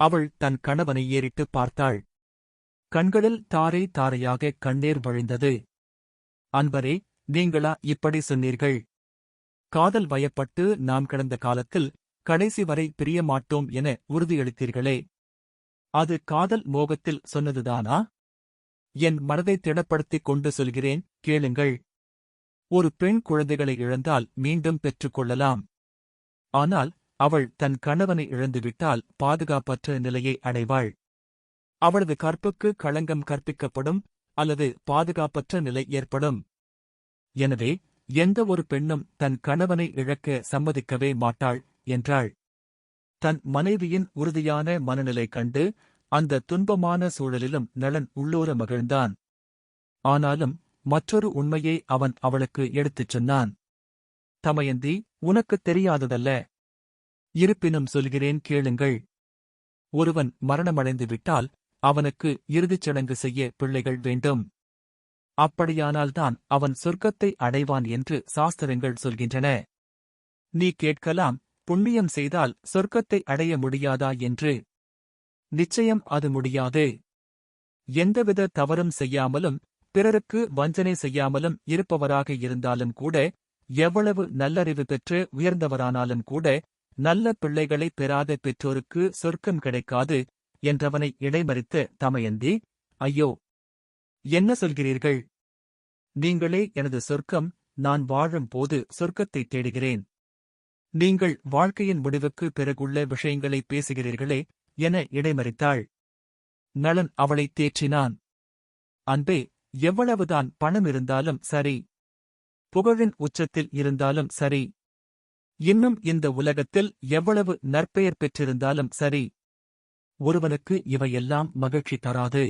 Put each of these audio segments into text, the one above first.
அவள் தன் கணவனை ஏறிட்டு பார்த்தாள். கண்களில் தாரை தாரையாக கண்ணீர் வழிந்தது. அன்பரே நீங்களா இப்படி சொன்னீர்கள்? காதல் வயப்பட்டு நாம் கடந்த காலத்தில் கடைசி வரை பிரிய மாட்டோம் என உறுதியளித்தீர்களே. அது காதல் மோகத்தில் சொன்னதுதானா? என் மனதை திடப்படுத்திக் கொண்டு சொல்கிறேன் கேளுங்கள். ஒரு பெண் குழந்தைகளை இழந்தால் மீண்டும் பெற்றுக்கொள்ளலாம் ஆனால் அவள் தன் கணவனை இழந்துவிட்டால் பாதுகாப்பற்ற நிலையை அடைவாள். அவளது கற்புக்கு களங்கம் கற்பிக்கப்படும் அல்லது பாதுகாப்பற்ற நிலை ஏற்படும். எனவே எந்த ஒரு பெண்ணும் தன் கணவனை இழக்க சம்மதிக்கவே மாட்டாள் என்றாள். தன் மனைவியின் உறுதியான மனநிலை கண்டு அந்த துன்பமான சூழலிலும் நலன் உள்ளூர மகிழ்ந்தான். ஆனாலும் மற்றொரு உண்மையை அவன் அவளுக்கு எடுத்துச் சொன்னான். தமயந்தி உனக்குத் தெரியாததல்ல. இருப்பினும் சொல்கிறேன் கேளுங்கள். ஒருவன் மரணமடைந்து விட்டால் அவனுக்கு இறுதிச் சடங்கு செய்ய பிள்ளைகள் வேண்டும். அப்படியானால்தான் அவன் சொர்க்கத்தை அடைவான் என்று சாஸ்திரங்கள் சொல்கின்றன. நீ கேட்கலாம் புண்ணியம் செய்தால் சொர்க்கத்தை அடைய முடியாதா என்று. நிச்சயம் அது முடியாது. எந்தவித தவறும் செய்யாமலும் பிறருக்கு வஞ்சனை செய்யாமலும் இருப்பவராக இருந்தாலும் கூட எவ்வளவு நல்லறிவு பெற்று உயர்ந்தவரானாலும் கூட நல்ல பிள்ளைகளை பெறாத பெற்றோருக்கு சொர்க்கம் கிடைக்காது என்றவனை இடைமறித்த தமயந்தி ஐயோ என்ன சொல்கிறீர்கள்? நீங்களே எனது சொர்க்கம் நான் வாழும் போது சொர்க்கத்தை தேடுகிறேன். நீங்கள் வாழ்க்கையின் முடிவுக்கு பிறகுள்ள விஷயங்களை பேசுகிறீர்களே என இடைமறித்தாள். நளன் அவளை தேற்றினான். அன்பே எவ்வளவுதான் பணம் இருந்தாலும் சரி. புகழின் உச்சத்தில் இருந்தாலும் சரி. இன்னும் இந்த உலகத்தில் எவ்வளவு நற்பெயர் பெற்றிருந்தாலும் சரி ஒருவனுக்கு இவையெல்லாம் மகிழ்ச்சி தராது.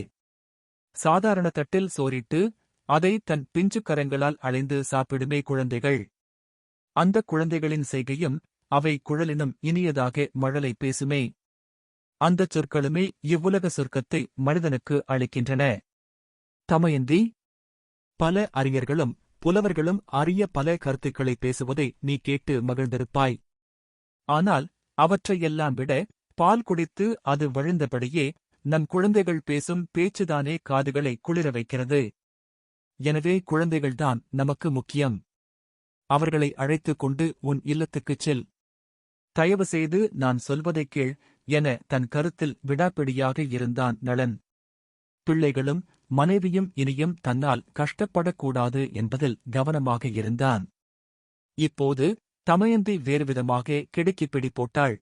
சாதாரண தட்டில் சோறிட்டு அதை தன் பிஞ்சு கரங்களால் அழைந்து சாப்பிடுமே குழந்தைகள். அந்த குழந்தைகளின் செய்கையும் அவை குழலினும் இனியதாக மழலை பேசுமே. அந்தச் சொற்களுமே இவ்வுலக சொர்க்கத்தை மனிதனுக்கு அளிக்கின்றன. தமயந்தி பல அறிஞர்களும் புலவர்களும் அரிய பல கருத்துக்களை பேசுவதை நீ கேட்டு மகிழ்ந்திருப்பாய். ஆனால் அவற்றையெல்லாம் விட பால் குடித்து அது வழிந்தபடியே நம் குழந்தைகள் பேசும் பேச்சுதானே காதுகளை குளிர வைக்கிறது. எனவே குழந்தைகள்தான் நமக்கு முக்கியம். அவர்களை அழைத்துக் கொண்டு உன் இல்லத்துக்குச் செல். தயவு செய்து நான் சொல்வதைக் கேள் என தன் கருத்தில் விடாப்பிடியாக இருந்தான் நளன். பிள்ளைகளும் மனைவியும் இனியும் தன்னால் கஷ்டப்படக்கூடாது என்பதில் கவனமாக இருந்தான். இப்போது தமயந்தி வேறுவிதமாக கிடுக்கிப்பிடி போட்டாள்.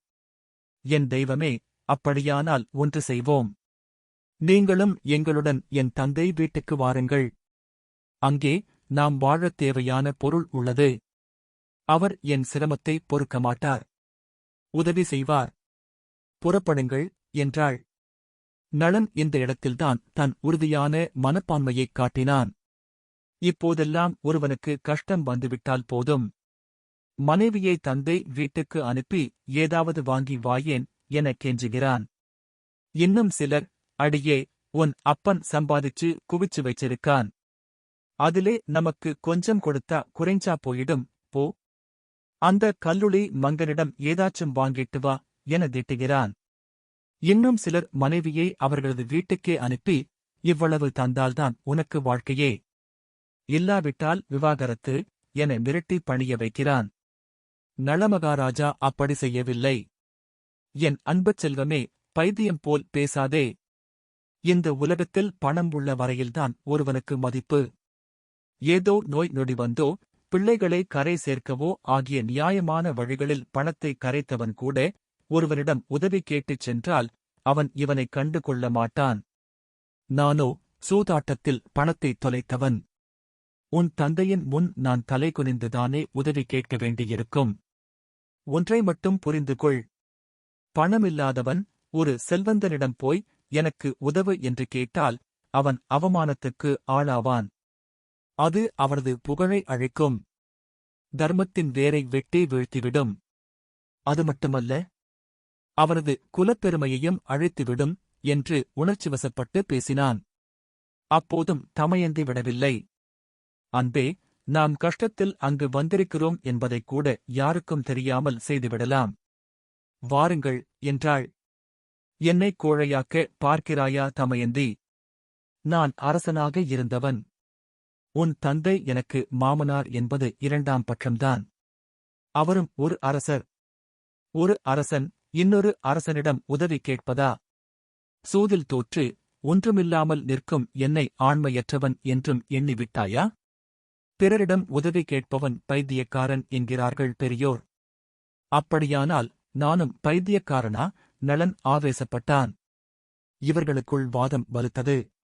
என் தெய்வமே அப்படியானால் ஒன்று செய்வோம். நீங்களும் எங்களுடன் என் தந்தை வீட்டுக்கு வாருங்கள். அங்கே நாம் வாழத் தேவையான பொருள் உள்ளது. அவர் என் சிரமத்தை பொறுக்க மாட்டார். உதவி செய்வார். புறப்படுங்கள் என்றாள். நளன் இந்த இடத்தில்தான் தன் உறுதியான மனப்பான்மையைக் காட்டினான். இப்போதெல்லாம் ஒருவனுக்கு கஷ்டம் வந்துவிட்டால் போதும். மனைவியை தந்தை வீட்டுக்கு அனுப்பி ஏதாவது வாங்கி வாயேன் என கெஞ்சுகிறான். இன்னும் சிலர் அடியே உன் அப்பன் சம்பாதிச்சு குவிச்சு வைச்சிருக்கான். அதிலே நமக்கு கொஞ்சம் கொடுத்தா குறைஞ்சா போயிடும் போ. அந்த கல்லுளி மங்கனிடம் ஏதாச்சும் வாங்கிட்டு வா என திட்டுகிறான். இன்னும் சிலர் மனைவியை அவர்களது வீட்டுக்கே அனுப்பி இவ்வளவு தந்தால்தான் உனக்கு வாழ்க்கையே. இல்லாவிட்டால் விவாகரத்து என மிரட்டி பணிய வைக்கிறான். நளமகாராஜா அப்படி செய்யவில்லை. என் அன்புச் செல்வமே பைத்தியம் போல் பேசாதே. இந்த உலகத்தில் பணம் உள்ள வரையில்தான் ஒருவனுக்கு மதிப்பு. ஏதோ நோய் நொடி வந்தோ பிள்ளைகளை கரை சேர்க்கவோ ஆகிய நியாயமான வழிகளில் பணத்தை கரைத்தவன் கூட ஒருவனிடம் உதவி கேட்டுச் சென்றால் அவன் இவனைக் கண்டு கொள்ள மாட்டான். நானோ சூதாட்டத்தில் பணத்தை தொலைத்தவன். உன் தந்தையின் முன் நான் தலை குனிந்துதானே உதவி கேட்க வேண்டியிருக்கும். ஒன்றை மட்டும் புரிந்து கொள். பணமில்லாதவன் ஒரு செல்வந்தனிடம் போய் எனக்கு உதவு என்று கேட்டால் அவன் அவமானத்துக்கு ஆளாவான். அது அவனது புகழை அழைக்கும். தர்மத்தின் வேரை வெட்டி வீழ்த்திவிடும். அது மட்டுமல்ல அவரது குலப்பெருமையையும் அழைத்துவிடும் என்று உணர்ச்சிவசப்பட்டு பேசினான். அப்போதும் தமையந்தி விடவில்லை. அன்பே நாம் கஷ்டத்தில் அங்கு வந்திருக்கிறோம் என்பதைக் கூட யாருக்கும் தெரியாமல் செய்துவிடலாம். வாருங்கள் என்றாள். என்னை கோழையாக்க பார்க்கிறாயா தமயந்தி? நான் அரசனாக இருந்தவன். உன் தந்தை எனக்கு மாமனார் என்பது இரண்டாம் பட்சம்தான். அவரும் ஒரு அரசர். ஒரு அரசன் இன்னொரு அரசனிடம் உதவி கேட்பதா? சூதில் தோற்று ஒன்றுமில்லாமல் நிற்கும் என்னை ஆண்மையற்றவன் என்றும் எண்ணிவிட்டாயா? பிறரிடம் உதவி கேட்பவன் பைத்தியக்காரன் என்கிறார்கள் பெரியோர். அப்படியானால் நானும் பைத்தியக்காரனா? நலன் ஆவேசப்பட்டான். இவர்களுக்குள் வாதம் வலுத்தது.